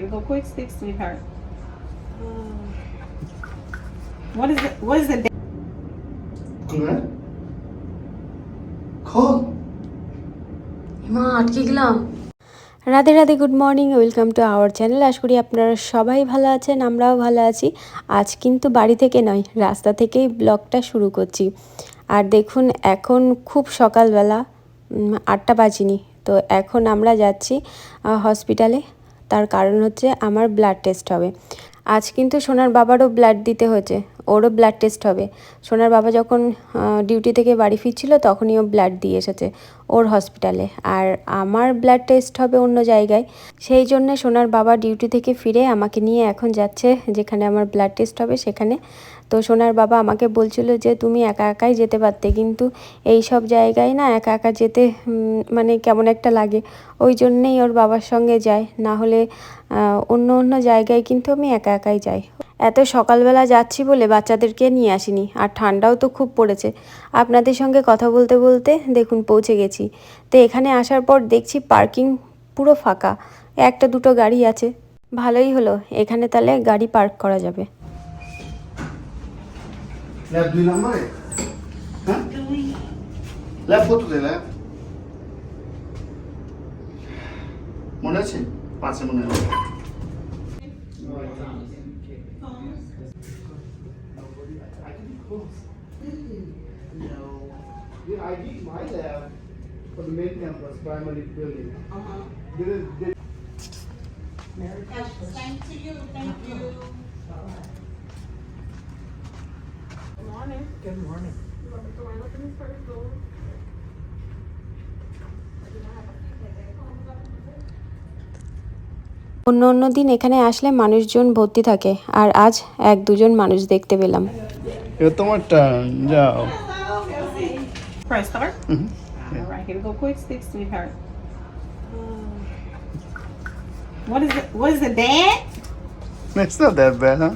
Go quick stick, sweetheart. What is it? What is it? খুলবে খোল মা আটকে গেলাম। Radhe Radhe good morning welcome to our channel আশা করি আপনারা সবাই ভালো আছেন আমরাও ভালো আছি। আজ কিন্তু বাড়ি থেকে নয় রাস্তা থেকেই ব্লগটা শুরু করছি। আর দেখুন এখন খুব সকালবেলা আটটা বাজিনি। তো এখন আমরা যাচ্ছি হসপিটালে তার কারণ হচ্ছে আমার ব্লাড টেস্ট হবে। আজ কিন্তু সোনার বাবারও ব্লাড দিতে হয়েছে, ওরও ব্লাড টেস্ট হবে। সোনার বাবা যখন ডিউটি থেকে বাড়ি ফিরছিল তখনই ও ব্লাড দিয়ে এসেছে ওর হসপিটালে আর আমার ব্লাড টেস্ট হবে অন্য জায়গায়। সেই জন্য সোনার বাবা ডিউটি থেকে ফিরে আমাকে নিয়ে এখন যাচ্ছে, যেখানে আমার ব্লাড টেস্ট হবে সেখানে। তো সোনার বাবা আমাকে বলছিল যে তুমি একা একাই যেতে পারতে, কিন্তু এই সব জায়গায় না একা একা যেতে মানে কেমন একটা লাগে। ওই জন্যেই ওর বাবার সঙ্গে যায় না হলে অন্য অন্য জায়গায় কিন্তু আমি একা একাই যাই। এত সকালবেলা যাচ্ছি বলে বাচ্চাদেরকে নিয়ে আসিনি, আর ঠান্ডাও তো খুব পড়েছে। আপনাদের সঙ্গে কথা বলতে বলতে দেখুন পৌঁছে গেছি। তো এখানে আসার পর দেখছি পার্কিং পুরো ফাঁকা, একটা দুটো গাড়ি আছে। ভালোই হলো, এখানে তাহলে গাড়ি পার্ক করা যাবে। ল্যাব দুই নম্বরে হ্যাঁ ল্যাব কততে ল্যাব মনে আছে পাঁচে মনে Same to you. Thank you. Good morning. অন্য অন্য দিন এখানে আসলে মানুষজন ভর্তি থাকে আর আজ এক দুজন মানুষ দেখতে পেলাম এবার তোমার টার্ন যাও Press start. Mhm. All right, here we go. Quick stick, sweetheart. What is it? What is it, Dad? It's not that bad, huh?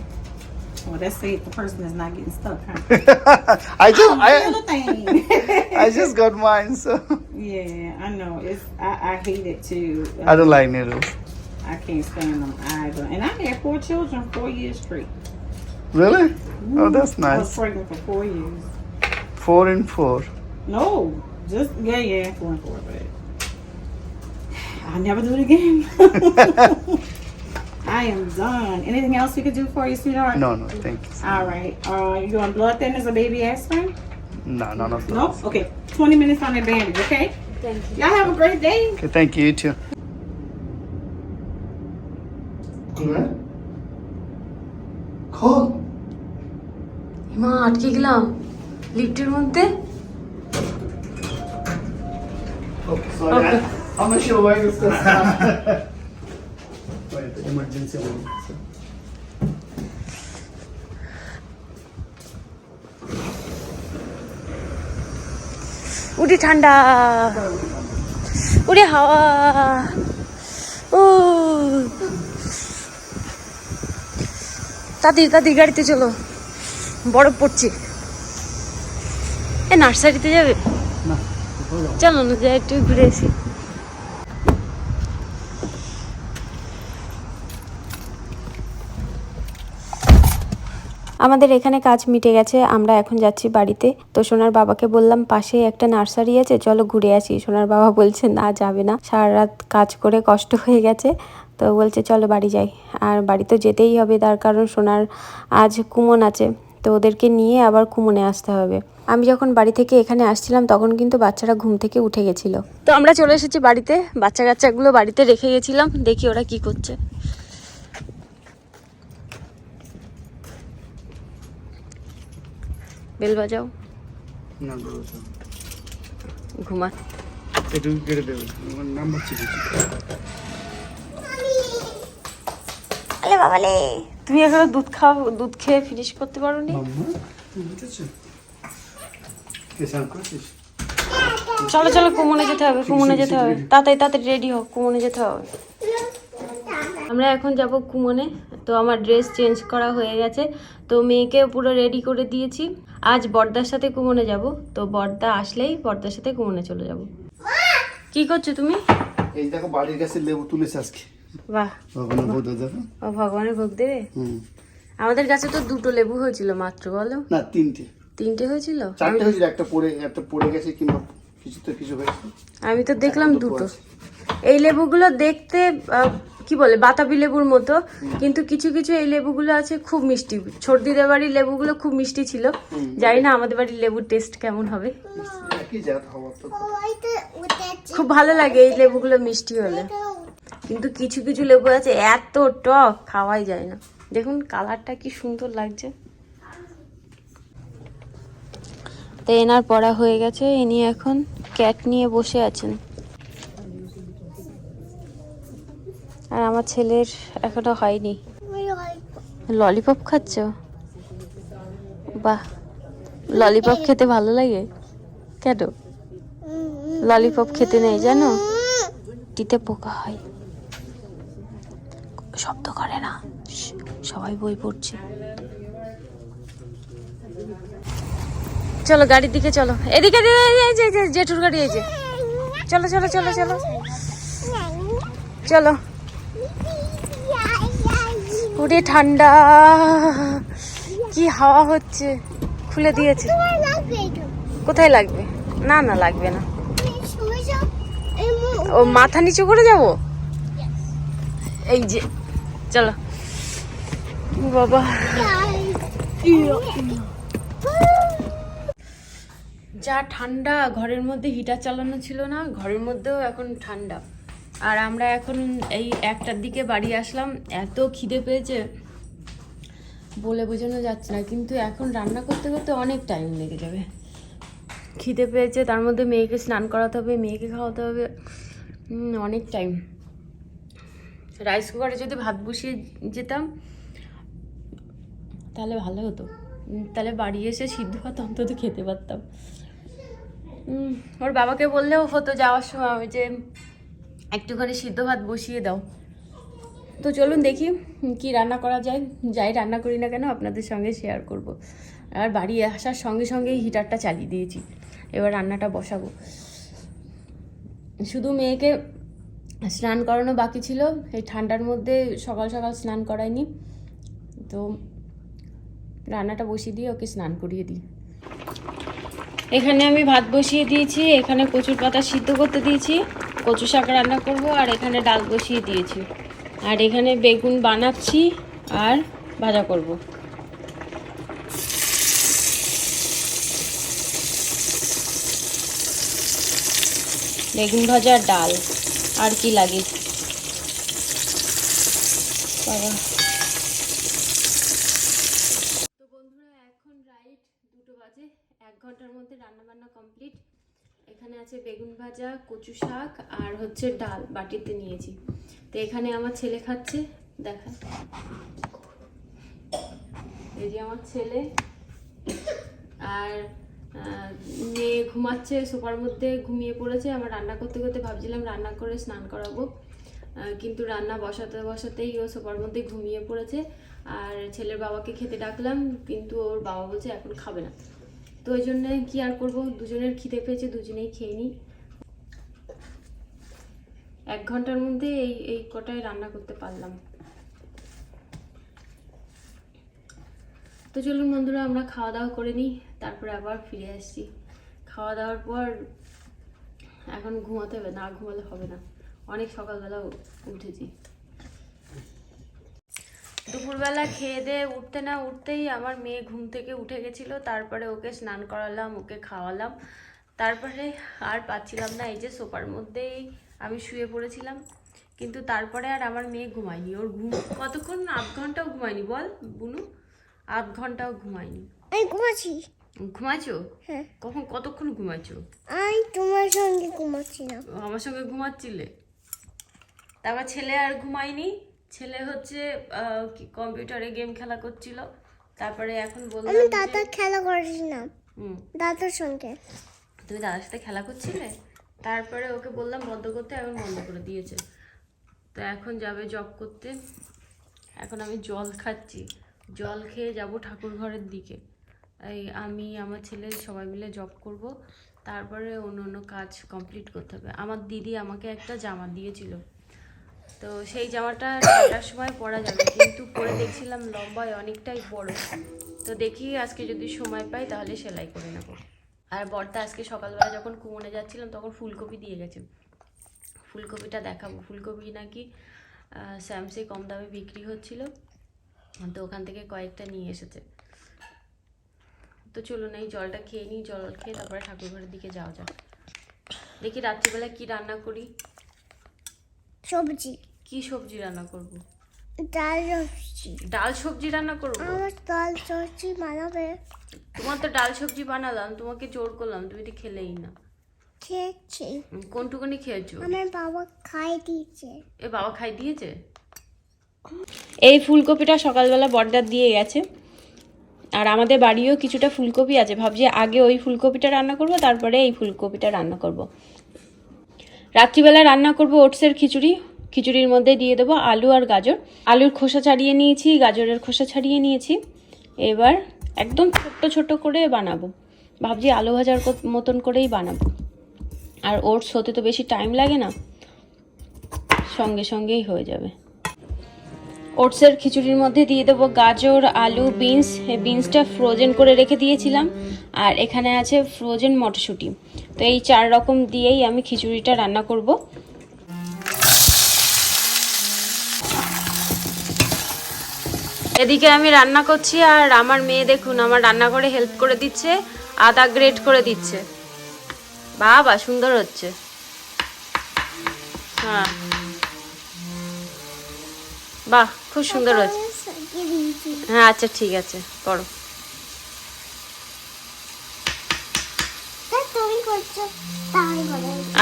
Well, see if the person is not getting stuck, huh? I just Oh, I. I just got mine, so yeah, I know. It's I, I hate it too. I don't like needles. I can't stand them either. And I had four children, four years straight. Really? Oh, mm-hmm. that's nice. I was pregnant for four years. Four and four. No, just yeah, yeah, four and four, but I'll never do it again. I am done. Anything else we could do for you, sweetheart? No, no, thank you. All right. Uh, you doing blood thinners or baby aspirin? No, none of those. Nope. Okay. 20 minutes on that bandage, okay? Y'all have a great day. Okay, thank you, you too. খুলবে খোল মা আটকে গেলাম লিফটের মধ্যে Oh, sorry. Okay. I, I'm not sure why this is. Wait, Emergency one. উঠি ঠান্ডা। উড়ে হাওয়া। ও। তাদের তাদের গাড়িতে চলো। বরফ পড়ছে। এ নার্সারিতে যাবে। চলো না যাই একটু ঘুরে আসি। আমাদের এখানে কাজ মিটে গেছে, আমরা এখন যাচ্ছি বাড়িতে। তো সোনার বাবাকে বললাম, পাশে একটা নার্সারি আছে, চলো ঘুরে আসি। সোনার বাবা বলছে, না, যাবে না। সারা রাত কাজ করে কষ্ট হয়ে গেছে। তো বলছে, চলো বাড়ি যাই। আর বাড়ি তো যেতেই হবে, তার কারণ সোনার আজ কুমন আছে। তো ওদেরকে নিয়ে আবার কুমনে আসতে হবে। আমি যখন বাড়ি থেকে এখানে আসছিলাম, তখন কিন্তু বাচ্চারা ঘুম থেকে উঠে গেছিল। তো আমরা চলে এসেছি বাড়িতে। বাচ্চা কাচ্চাগুলো বাড়িতে রেখে গেছিলাম। দেখি ওরা কি করছে। বেল বাজাও। না ঘুমা। একটু কেটে দেবে তুমি এখনও দুধ খাও দুধ খেয়ে ফিনিশ করতে পারো নি চলো চলো কুমনে যেতে হবে কুমনে যেতে হবে। তাড়াতাড়ি তাড়াতাড়ি রেডি হোক কুমনে যেতে হবে। আমরা এখন যাব কুমনে। তো আমার ড্রেস চেঞ্জ করা হয়ে গেছে। তো মেয়েকে পুরো রেডি করে দিয়েছি। আজ বর্দার সাথে কুমনে যাব। তো বর্দা আসলেই বর্দার সাথে কুমনে চলে যাব। কি করছ তুমি? এই দেখো বাড়ির কাছে লেবু তুলেছে আজকে। বাহ। ভগবানের ভোট দেবে ও ভগবানের ভোগ দেবে? হুম। আমাদের কাছে তো দুটো লেবু হয়েছিল মাত্র বলো। না তিনটে। তিনটে হয়েছিল? চারটে হয়েছিল একটা পড়ে একটা পড়ে গেছে কিংবা কিছু তো কিছু হয়েছে। আমি তো দেখলাম দুটো এই লেবুগুলো দেখতে কি বলে, বাতাবি লেবুর মতো। কিন্তু কিছু কিছু এই লেবুগুলো আছে খুব মিষ্টি। ছোটদিদের বাড়ির লেবুগুলো খুব মিষ্টি ছিল। জানি না আমাদের বাড়ির লেবুর টেস্ট কেমন হবে। খুব ভালো লাগে এই লেবুগুলো মিষ্টি হলে। কিন্তু কিছু কিছু লেবু আছে, এত টক, খাওয়াই যায় না। দেখুন কালারটা কি সুন্দর লাগছে। তো এনার পড়া হয়ে গেছে, ইনি এখন ক্যাট নিয়ে বসে আছেন। আর আমার ছেলের এখনও হয়নি। ললিপপ খাচ্ছ? বাহ, ললিপপ খেতে ভালো লাগে? কেন? ললিপপ খেতে নেই জানো? টিতে পোকা হয়। শব্দ করে না। সবাই বই পড়ছে। চলো গাড়ির দিকে চলো। এদিকে জেঠুর গাড়ি, এই যে। চলো চলো চলো চলো। চলো। পুরে ঠান্ডা। কি হাওয়া হচ্ছে? খুলে দিয়েছে। কোথায় লাগবে? না না লাগবে না। ও মাথা নিচু করে যাব? এই যে চলো। বাবা। যা ঠান্ডা ঘরের মধ্যে হিটার চালানো ছিল না ঘরের মধ্যেও এখন ঠান্ডা। আর আমরা এখন এই একটার দিকে বাড়ি আসলাম। এত খিদে পেয়েছে। বলে বোঝানো যাচ্ছে না, কিন্তু এখন রান্না করতে করতে অনেক টাইম লেগে যাবে। খিদে পেয়েছে, তার মধ্যে মেয়েকে স্নান করাতে হবে, মেয়েকে খাওয়াতে হবে। অনেক টাইম রাইস কুকারে যদি ভাত বসিয়ে যেতাম, তাহলে ভালো হতো। তাহলে বাড়ি এসে সিদ্ধ ভাত অন্তত খেতে পারতাম। ওর বাবাকে বললেও হতো যাওয়ার সময় যে একটুখানি সিদ্ধ ভাত বসিয়ে দাও। তো চলুন দেখি কি রান্না করা যায়। যাই রান্না করি না কেন আপনাদের সঙ্গে শেয়ার করব। আর বাড়ি আসার সঙ্গে সঙ্গেই হিটারটা চালিয়ে দিয়েছি। এবার রান্নাটা বসাবো। শুধু মেয়েকে স্নান করানো বাকি ছিল। এই ঠান্ডার মধ্যে সকাল সকাল স্নান করায়নি। তো রান্নাটা বসিয়ে দিয়ে ওকে স্নান করিয়ে দিই। এখানে আমি ভাত বসিয়ে দিয়েছি। এখানে কচুর পাতা সিদ্ধ করতে দিয়েছি। কচু শাক রান্না করব আর এখানে ডাল বসিয়ে দিয়েছি। আর এখানে বেগুন বানাচ্ছি আর ভাজা করব। বেগুন ভাজা ডাল। আর কি লাগে? বাবা তো বন্ধুরা এখন রাইট দুটো বাজে এক ঘণ্টার মধ্যে রান্না বান্না কমপ্লিট এখানে আছে বেগুন ভাজা, কচু শাক আর হচ্ছে ডাল বাটিতে নিয়েছি। তো এখানে আমার ছেলে খাচ্ছে, দেখা। এই যে আমার ছেলে। আর মেয়ে ঘুমাচ্ছে, সোফার মধ্যে ঘুমিয়ে পড়েছে। আমার রান্না করতে করতে ভাবছিলাম রান্না করে স্নান করাবো। কিন্তু রান্না বসাতে বসাতেই ও সোফার মধ্যে ঘুমিয়ে পড়েছে। আর ছেলের বাবাকে খেতে ডাকলাম, কিন্তু ওর বাবা বলছে এখন খাবে না। তো ওই জন্য কি আর করব? দুজনের খিদে পেয়েছে, দুজনেই খেয়ে নিই। এক ঘণ্টার মধ্যে এই এই কটাই রান্না করতে পারলাম। তো চলুন বন্ধুরা, আমরা খাওয়া দাওয়া করে নিই, তারপরে আবার ফিরে আসছি। খাওয়া দাওয়ার পর এখন ঘুমাতে হবে, না ঘুমালে হবে না। অনেক সকালবেলা উঠেছি। দুপুরবেলা খেয়ে দিয়ে উঠতে না উঠতেই আমার মেয়ে ঘুম থেকে উঠে গেছিল, তারপরে ওকে স্নান করালাম, ওকে খাওয়ালাম। তারপরে আর পাচ্ছিলাম না, এই যে সোফার মধ্যেই আমি শুয়ে পড়েছিলাম। কিন্তু তারপরে আর আমার মেয়ে ঘুমায়নি। ওর ঘুম কতক্ষণ আধ ঘন্টাও ঘুমায়নি বল বুনু? আধ ঘন্টাও ঘুমায়নি। আমি ঘুমাচ্ছি। ঘুমাইছো হ্যাঁ। কখন কতক্ষণ ঘুমাইছো আমি তোমার সঙ্গে ঘুমাচ্ছি না আমার সঙ্গে ঘুমাচ্ছিলে? তারপর ছেলে আর ঘুমায়নি। ছেলে হচ্ছে কম্পিউটারে গেম খেলা করছিল। তারপরে এখন বললাম আমি দাদা খেলা করছিলাম। হুম। দাদার সঙ্গে। তুমি দাদার সাথে খেলা করছিলে? তারপরে ওকে বললাম বন্ধ করতে, এখন বন্ধ করে দিয়েছে। তো এখন যাবে জব করতে। এখন আমি জল খাচ্ছি। জল খেয়ে যাব ঠাকুর ঘরের দিকে। এই আমি, আমার ছেলে সবাই মিলে জব করব। তারপরে অন্য অন্য কাজ কমপ্লিট করতে হবে। আমার দিদি আমাকে একটা জামা দিয়েছিল। তো সেই জামাটা ঠান্ডার সময় পরা যাবে। কিন্তু পরে দেখছিলাম লম্বায় অনেকটাই বড়। তো দেখি আজকে যদি সময় পাই তাহলে সেলাই করে নেব। আর বর্দা আজকে সকালবেলা যখন কুমনে যাচ্ছিলাম তখন ফুলকপি দিয়ে গেছে। ফুলকপিটা দেখাবো। ফুলকপি নাকি স্যামসে কম দামে বিক্রি হচ্ছিল। তো ওখান থেকে কয়েকটা নিয়ে এসেছে। তো চলুন এই জলটা খেয়ে নিই। জল খেয়ে তারপরে ঠাকুরঘরের দিকে যাওয়া যাক। দেখি রাত্রিবেলা কি রান্না করি। সবজি। কি সবজি রান্না করব? ডাল সবজি। ডাল সবজি রান্না করব? আমার ডাল সবজি বানাবে। তোমার তো ডাল সবজি বানালাম তোমাকে জোর করলাম তুমি তো খেলেই না। খেয়েছি। কোনটুকুনি খেয়েছো? আমার বাবা খাই দিয়েছে। এ বাবা খাই দিয়েছে? এই ফুলকপিটা সকালবেলা বর্ডার দিয়ে গেছে। আর আমাদের বাড়িও কিছুটা ফুলকপি আছে। ভাবছি আগে ওই ফুলকপিটা রান্না করব তারপরে এই ফুলকপিটা রান্না করব। রাত্রিবেলা রান্না করব ওটসের খিচুড়ি। খিচুড়ির মধ্যে দিয়ে দেবো আলু আর গাজর। আলুর খোসা ছাড়িয়ে নিয়েছি, গাজরের খোসা ছাড়িয়ে নিয়েছি। এবার একদম ছোট্ট ছোট্ট করে বানাবো। ভাবছি আলু ভাজার মতন করেই বানাবো। আর ওটস হতে তো বেশি টাইম লাগে না, সঙ্গে সঙ্গেই হয়ে যাবে। ওটসের খিচুড়ির মধ্যে দিয়ে দেবো গাজর, আলু, বিনস। বিনসটা ফ্রোজেন করে রেখে দিয়েছিলাম। আর এখানে আছে ফ্রোজেন মটরশুঁটি। তো এই চার রকম দিয়েই আমি খিচুড়িটা রান্না করব। এদিকে আমি রান্না করছি আর আমার মেয়ে দেখুন আমার রান্না করে হেল্প করে দিচ্ছে, আদা গ্রেট করে দিচ্ছে। বাবা, সুন্দর হচ্ছে। হ্যাঁ। বাহ, খুব সুন্দর হচ্ছে। হ্যাঁ আচ্ছা ঠিক আছে করে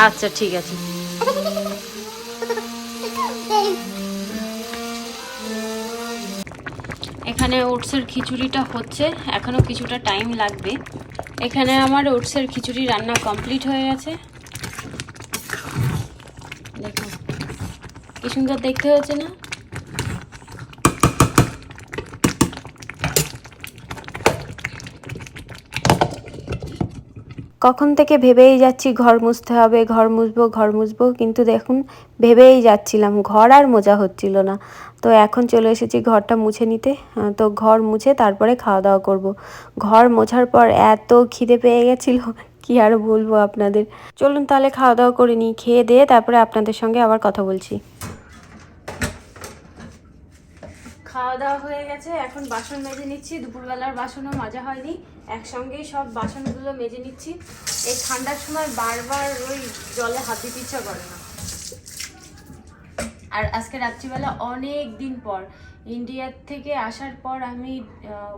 আচ্ছা ঠিক আছে। এখানে ওটসের খিচুড়িটা হচ্ছে, এখনও কিছুটা টাইম লাগবে। এখানে আমার ওটসের খিচুড়ি রান্না কমপ্লিট হয়ে গেছে। দেখো, কি সুন্দর দেখতে হয়েছে না? কখন থেকে ভেবেই যাচ্ছি ঘর মুছতে হবে, ঘর মুছবো ঘর মুছবো, কিন্তু দেখুন, ভেবেই যাচ্ছিলাম, ঘর আর মোজা হচ্ছিল না। তো এখন চলে এসেছি ঘরটা মুছে নিতে। তো ঘর মুছে তারপরে খাওয়া দাওয়া করব। ঘর মোছার পর এত খিদে পেয়ে গেছিল, কি আর বলব আপনাদের। চলুন তাহলে খাওয়া দাওয়া করে নিই, খেয়ে দিয়ে তারপরে আপনাদের সঙ্গে আবার কথা বলছি। খাওয়া দাওয়া হয়ে গেছে, এখন বাসন মেজে নিচ্ছি, দুপুরবেলার বাসনও মাজা হয়নি। একসঙ্গেই সব বাসনগুলো মেজে নিচ্ছি। এই ঠান্ডার সময় বারবার ওই জলে হাত দিতে ইচ্ছা করে না। আর আজকে রাত্রিবেলা অনেক দিন পর ইন্ডিয়ার থেকে আসার পর আমি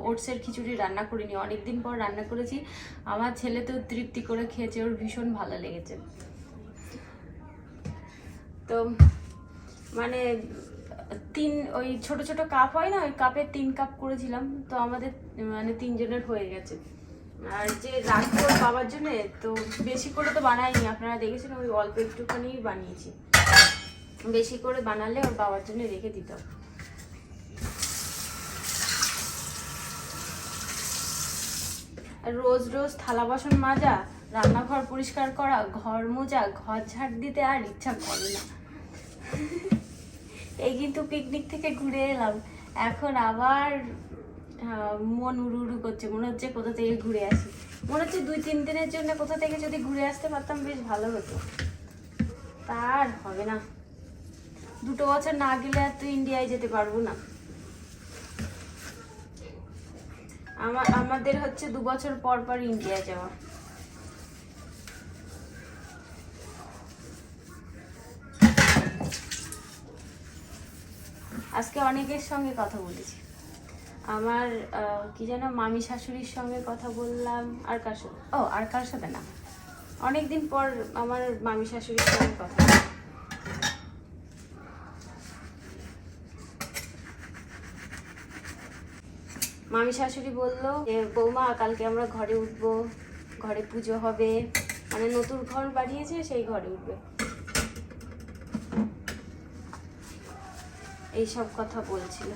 ওটসের খিচুড়ি রান্না করিনি। অনেক দিন পর রান্না করেছি। আমার ছেলে তো তৃপ্তি করে খেয়েছে, ওর ভীষণ ভালো লেগেছে। তো মানে তিন, ওই ছোট ছোট কাপ হয় না, ওই কাপে তিন কাপ করেছিলাম। তো আমাদের মানে তিনজনের হয়ে গেছে। আর যে রাখব বাবার জন্য, তো বেশি করে তো বানাইনি। আপনারা দেখেছেন, ওই অল্প একটুখানি বানিয়েছি। বেশি করে বানালে ওর বাবার জন্য রেখে দিতাম রোজ রোজ থালা বাসন মাজা, রান্নাঘর পরিষ্কার করা, ঘর মোজা, ঘর ঝাড় দিতে আর ইচ্ছা করে না। এই কিন্তু পিকনিক থেকে ঘুরে এলাম। এখন আবার মন উড়ু উড়ু করছে, মনে হচ্ছে কোথা থেকে ঘুরে আসি। মনে হচ্ছে দুই তিন দিনের জন্য কোথা থেকে যদি ঘুরে আসতে পারতাম, বেশ ভালো হতো। তার হবে না। দুটো বছর না গেলে আর তো ইন্ডিয়ায় যেতে পারব না। আমার আমাদের হচ্ছে দু বছর পর পর ইন্ডিয়া যাওয়া। আজকে অনেকের সঙ্গে কথা বলেছি। আমার কি যেন মামি শাশুড়ির সঙ্গে কথা বললাম। আর কার সাথে ও, আর কার সাথে না? অনেকদিন পর আমার মামি শাশুড়ির সঙ্গে কথা বললাম। মামি শাশুড়ি বলল যে, বৌমা, কালকে আমরা ঘরে উঠবো। ঘরে পুজো হবে। মানে নতুন ঘর বাড়িয়েছে সেই ঘরে উঠবে। এইসব কথা বলছিল।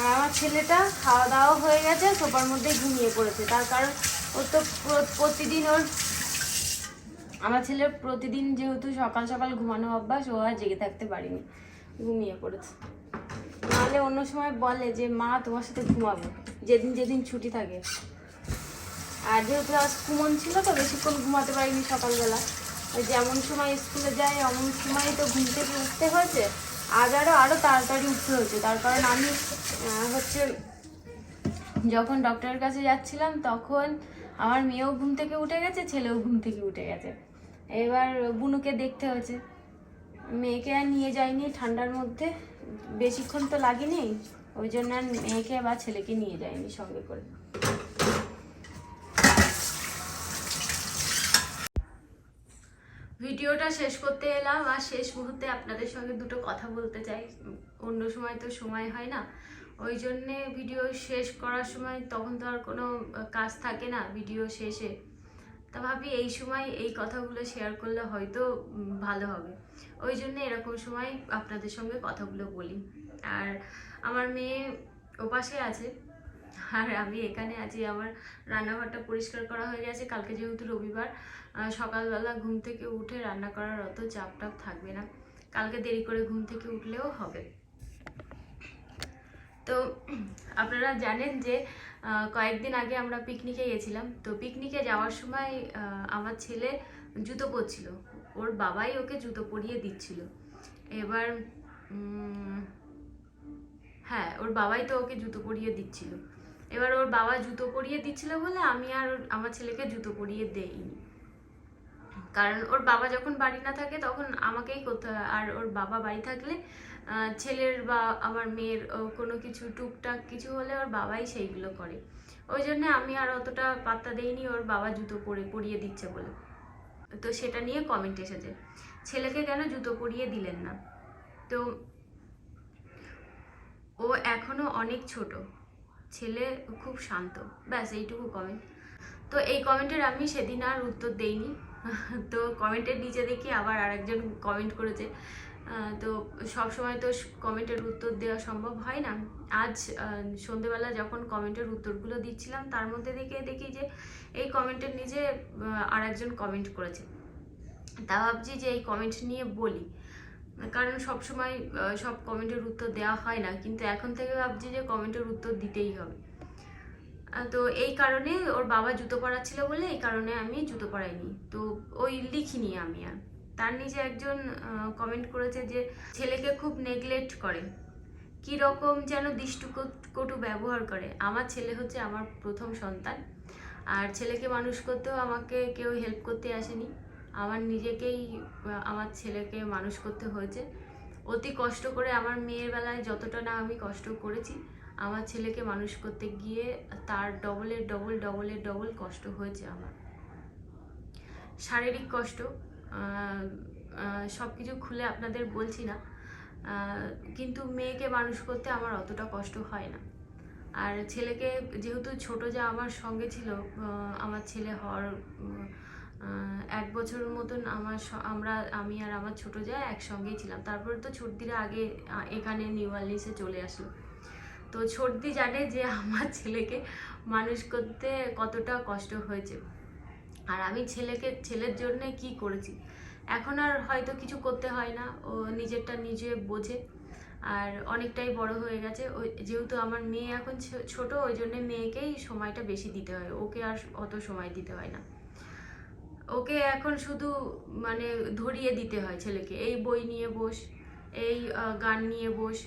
আর আমার ছেলেটা খাওয়া দাওয়া হয়ে গেছে, সোফার মধ্যে ঘুমিয়ে পড়েছে। তার কারণ ওর তো প্রতিদিন ওর, আমার ছেলের প্রতিদিন যেহেতু সকাল সকাল ঘুমানো অভ্যাস, ও আর জেগে থাকতে পারিনি। ঘুমিয়ে পড়েছে। নাহলে অন্য সময় বলে যে, মা, তোমার সাথে ঘুমাবো। যেদিন যেদিন ছুটি থাকে। আর যেহেতু আজ কুমন ছিল তো বেশিক্ষণ ঘুমাতে পারিনি সকালবেলা যেমন সময় স্কুলে যাই এমন সময় তো ঘুম থেকে উঠতে হয়েছে। আজ আরও আরও তাড়াতাড়ি উঠতে হয়েছে। তার কারণ আমি হচ্ছে যখন ডক্টরের কাছে যাচ্ছিলাম, তখন আমার মেয়েও ঘুম থেকে উঠে গেছে, ছেলেও ঘুম থেকে উঠে গেছে। এবার বুনুকে দেখতে হয়েছে। মেয়েকে আর নিয়ে যাইনি ঠান্ডার মধ্যে। বেশিক্ষণ তো লাগেনি, ওই জন্য আর মেয়েকে বা ছেলেকে নিয়ে যাইনি সঙ্গে করে। ভিডিওটা শেষ করতে এলাম, আর শেষ মুহূর্তে আপনাদের সঙ্গে দুটো কথা বলতে চাই। অন্য সময় তো সময় হয় না। ওই জন্যে ভিডিও শেষ করার সময় তখন তো আর কোনো কাজ থাকে না ভিডিও শেষে। তা ভাবি এই সময় এই কথাগুলো শেয়ার করলে হয়তো ভালো হবে। ওই জন্য এরকম সময় আপনাদের সঙ্গে কথাগুলো বলি। আর আমার মেয়ে ওপাশে আছে। আর আমি এখানে আছি। আমার রান্নাঘরটা পরিষ্কার করা হয়ে গেছে। কালকে যেহেতু রবিবার সকালবেলা ঘুম থেকে উঠে রান্না করার অত চাপ টাপ থাকবে না। কালকে দেরি করে ঘুম থেকে উঠলেও হবে। তো আপনারা জানেন যে কয়েকদিন আগে আমরা পিকনিকে গেছিলাম তো পিকনিকে যাওয়ার সময় আমার ছেলে জুতো পরছিল। ওর বাবাই ওকে জুতো পরিয়ে দিচ্ছিল। এবার হ্যাঁ ওর বাবাই তো ওকে জুতো পরিয়ে দিচ্ছিল। এবার ওর বাবা জুতো পরিয়ে দিচ্ছিল বলে আমি আর আমার ছেলেকে জুতো পরিয়ে দেইনি। কারণ ওর বাবা যখন বাড়ি না থাকে তখন আমাকেই করতে হয়। আর ওর বাবা বাড়ি থাকলে ছেলের বা আমার মেয়ের কোনো কিছু, টুকটাক কিছু হলে ওর বাবাই সেইগুলো করে। ওই জন্য আমি আর অতটা পাত্তা দেইনি, ওর বাবা জুতো পরে, পরিয়ে দিচ্ছে বলে। তো সেটা নিয়ে কমেন্ট এসেছে। ছেলেকে কেন জুতো পরিয়ে দিলেন না? তো ও এখনও অনেক ছোট। ছেলে খুব শান্ত। ব্যাস, এইটুকু কমেন্ট তো এই কমেন্টের আমি সেদিন আর উত্তর দেইনি। তো কমেন্টের নিচে দেখি আবার আরেকজন কমেন্ট করেছে। তো সব সময় তো কমেন্টের উত্তর দেওয়া সম্ভব হয় না। আজ সন্ধেবেলা যখন কমেন্টের উত্তরগুলো দিচ্ছিলাম, তার মধ্যে দেখে দেখি যে এই কমেন্টের নিজে আর একজন কমেন্ট করেছে। তা ভাবছি যে এই কমেন্ট নিয়ে বলি। কারণ সব সময় সব কমেন্টের উত্তর দেওয়া হয় না, কিন্তু এখন থেকে ভাবছি যে কমেন্টের উত্তর দিতেই হবে। তো এই কারণে ওর বাবা জুতো পরাচ্ছিল বলে এই কারণে আমি জুতো পরাইনি। তো ওই লিখিনি আমি আর। তার নিচে একজন কমেন্ট করেছে যে, ছেলেকে খুব নেগলেক্ট করে। কি রকম যেন দৃষ্টু কটু ব্যবহার করে। আমার ছেলে হচ্ছে আমার প্রথম সন্তান। আর ছেলেকে মানুষ করতেও আমাকে কেউ হেল্প করতে আসেনি। আমার নিজেকেই আমার ছেলেকে মানুষ করতে হয়েছে। অতি কষ্ট করে আমার মেয়ের বেলায় যতটা না আমি কষ্ট করেছি, আমার ছেলেকে মানুষ করতে গিয়ে তার ডবলের ডবল ডবলের ডবল কষ্ট হয়েছে আমার। শারীরিক কষ্ট সব কিছু খুলে আপনাদের বলছি না। কিন্তু মেয়েকে মানুষ করতে আমার অতটা কষ্ট হয় না। আর ছেলেকে যেহেতু ছোট যা আমার সঙ্গে ছিল আমার ছেলে হওয়ার এক বছরের মতন আমার আমরা, আমি আর আমার ছোট যা একসঙ্গেই ছিলাম। তারপরে তো ছর্দিরা আগে এখানে নিউ আর্লিসে চলে আসলো। তো ছর্দি জানে যে আমার ছেলেকে মানুষ করতে কতটা কষ্ট হয়েছে। আর আমি ছেলেকে, ছেলের জন্য কি করেছি? এখন আর হয়তো কিছু করতে হয় না। ও নিজেরটা নিজে বোঝে। আর অনেকটাই বড় হয়ে গেছে। ওই যেহেতু আমার মেয়ে এখন ছোট, ওই জন্য মেয়েকেই সময়টা বেশি দিতে হয়। ওকে আর অত সময় দিতে হয় না। ওকে এখন শুধু মানে ধরিয়ে দিতে হয় ছেলেকে। এই বই নিয়ে বস, এই গান নিয়ে বস,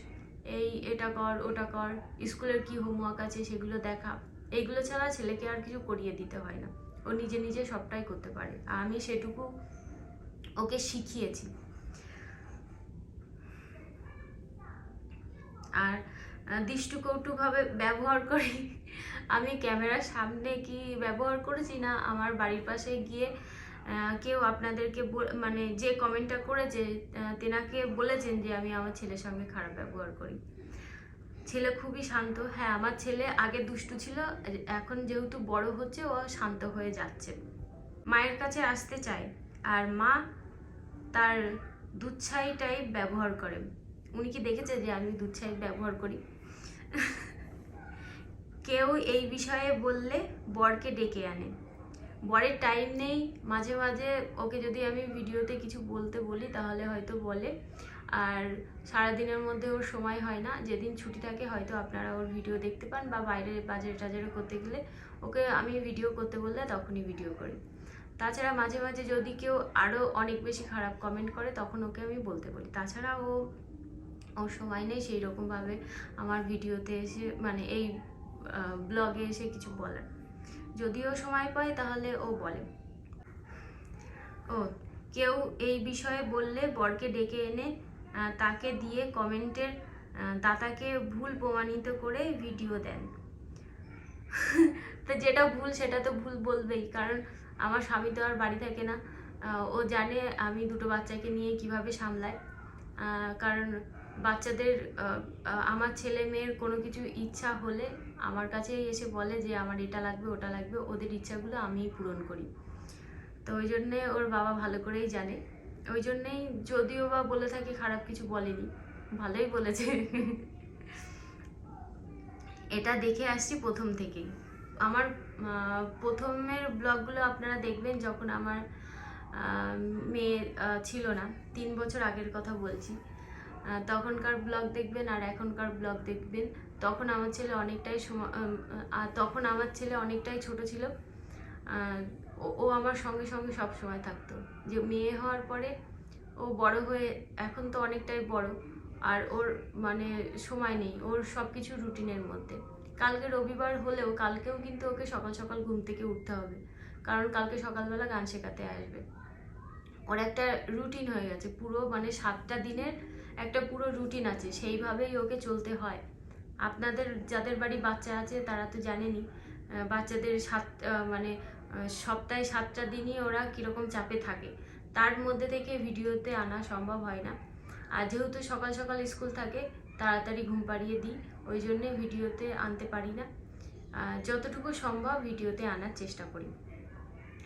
এই, এটা কর, ওটা কর, স্কুলের কি হোমওয়ার্ক আছে সেগুলো দেখা। এইগুলো ছাড়া ছেলেকে আর কিছু করিয়ে দিতে হয় না। ও নিজে নিজে সবটাই করতে পারে। আর আমি সেটুকু ওকে শিখিয়েছি। আর আহ, দৃষ্টকৌটুভাবে ব্যবহার করি। আমি ক্যামেরার সামনে কি ব্যবহার করেছি না আমার বাড়ির পাশে গিয়ে কেউ আপনাদেরকে মানে যে কমেন্টটা করেছে তেনাকে বলেছেন যে আমি আমার ছেলের সঙ্গে খারাপ ব্যবহার করি। ছেলে খুবই শান্ত। হ্যাঁ আমার ছেলে আগে দুষ্টু ছিল, এখন যেহেতু বড় হচ্ছে, ও শান্ত হয়ে যাচ্ছে। মায়ের কাছে আসতে চায়, আর মা তার দুচ্ছাই টাইপ ব্যবহার করে। উনি কি দেখেছে যে আমি দুচ্ছাই ব্যবহার করি? কেউ এই বিষয়ে বললে বরকে ডেকে আনে। বরের টাইম নেই, মাঝে মাঝে ওকে যদি আমি ভিডিওতে কিছু বলতে বলি, তাহলে হয়তো বলে আর সারাদিনের মধ্যে ওর সময় হয় না। যেদিন ছুটি থাকে হয়তো আপনারা ওর ভিডিও দেখতে পান বা বাইরে বাজারে টাজারে করতে গেলে ওকে আমি ভিডিও করতে বললে তখনই ভিডিও করি। তাছাড়া মাঝে মাঝে যদি কেউ আরও অনেক বেশি খারাপ কমেন্ট করে তখন ওকে আমি বলতে বলি। তাছাড়া ও, ওর সময় নেই সেই রকমভাবে আমার ভিডিওতে এসে মানে এই ব্লগে এসে কিছু বলার যদিও সময় পায় তাহলে ও বলে। ও, কেউ এই বিষয়ে বললে বরকে ডেকে এনে তাকে দিয়ে কমেন্টের দাতাকে ভুল প্রমাণিত করে ভিডিও দেন। তো যেটা ভুল সেটা তো ভুল বলবেই, কারণ আমার স্বামী তো আর বাড়ি থাকে না। ও জানে আমি দুটো বাচ্চাকে নিয়ে কীভাবে সামলাই। কারণ বাচ্চাদের আমার ছেলে মেয়ের কোনো কিছু ইচ্ছা হলে আমার কাছেই এসে বলে যে আমার এটা লাগবে, ওটা লাগবে, ওদের ইচ্ছাগুলো আমিই পূরণ করি। তো ওই জন্যে ওর বাবা ভালো করেই জানে। ওই জন্যেই যদিও বা বলে থাকি খারাপ কিছু বলেনি। ভালোই বলেছে। এটা দেখে আসছি প্রথম থেকেই। আমার প্রথমের ব্লগগুলো আপনারা দেখবেন যখন আমার মেয়ে ছিল না, তিন বছর আগের কথা বলছি। তখনকার ব্লগ দেখবেন আর এখনকার ব্লগ দেখবেন। তখন আমার ছেলে অনেকটাই সময় তখন আমার ছেলে অনেকটাই ছোট ছিল। ও- আমার সঙ্গে সঙ্গে সব সময় থাকতো। যে মেয়ে হওয়ার পরে ও বড় হয়ে এখন তো অনেকটাই বড় আর ওর মানে সময় নেই ওর সব কিছু রুটিনের মধ্যে। কালকে রবিবার হলেও কালকেও কিন্তু ওকে সকাল সকাল ঘুম থেকে উঠতে হবে কারণ কালকে সকালবেলা গান শেখাতে আসবে। ওর একটা রুটিন হয়ে গেছে পুরো মানে সাতটা দিনের একটা পুরো রুটিন আছে সেইভাবেই ওকে চলতে হয়। আপনাদের যাদের বাড়ি বাচ্চা আছে তারা তো জানেনই আহ, বাচ্চাদের সাত মানে সপ্তাহে সাতটা দিনই ওরা কীরকম চাপে থাকে। তার মধ্যে থেকে ভিডিওতে আনা সম্ভব হয় না। আর যেহেতু সকাল সকাল স্কুল থাকে, তাড়াতাড়ি ঘুম পাড়িয়ে দিই, ওই জন্যে ভিডিওতে আনতে পারি না। যতটুকু সম্ভব ভিডিওতে আনার চেষ্টা করি।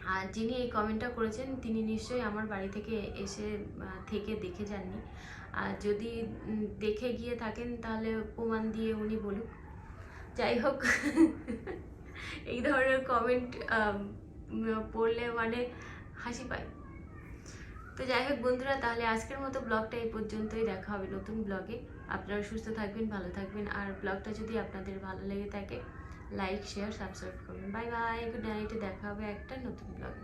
আর যিনি এই কমেন্টটা করেছেন, তিনি নিশ্চয়ই আমার বাড়ি থেকে এসে থেকে দেখে যাননি। আর যদি দেখে গিয়ে থাকেন, তাহলে প্রমাণ দিয়ে উনি বলুক। যাই হোক। এই ধরনের কমেন্ট পড়লে মানে হাসি পায়। তো যাই হোক বন্ধুরা, তাহলে আজকের মতো ব্লগটা এই পর্যন্তই। দেখা হবে নতুন ব্লগে আপনারা সুস্থ থাকবেন, ভালো থাকবেন। আর ব্লগটা যদি আপনাদের ভালো লেগে থাকে লাইক শেয়ার সাবস্ক্রাইব করবেন। বাই বাই গুড নাইট দেখা হবে একটা নতুন ব্লগে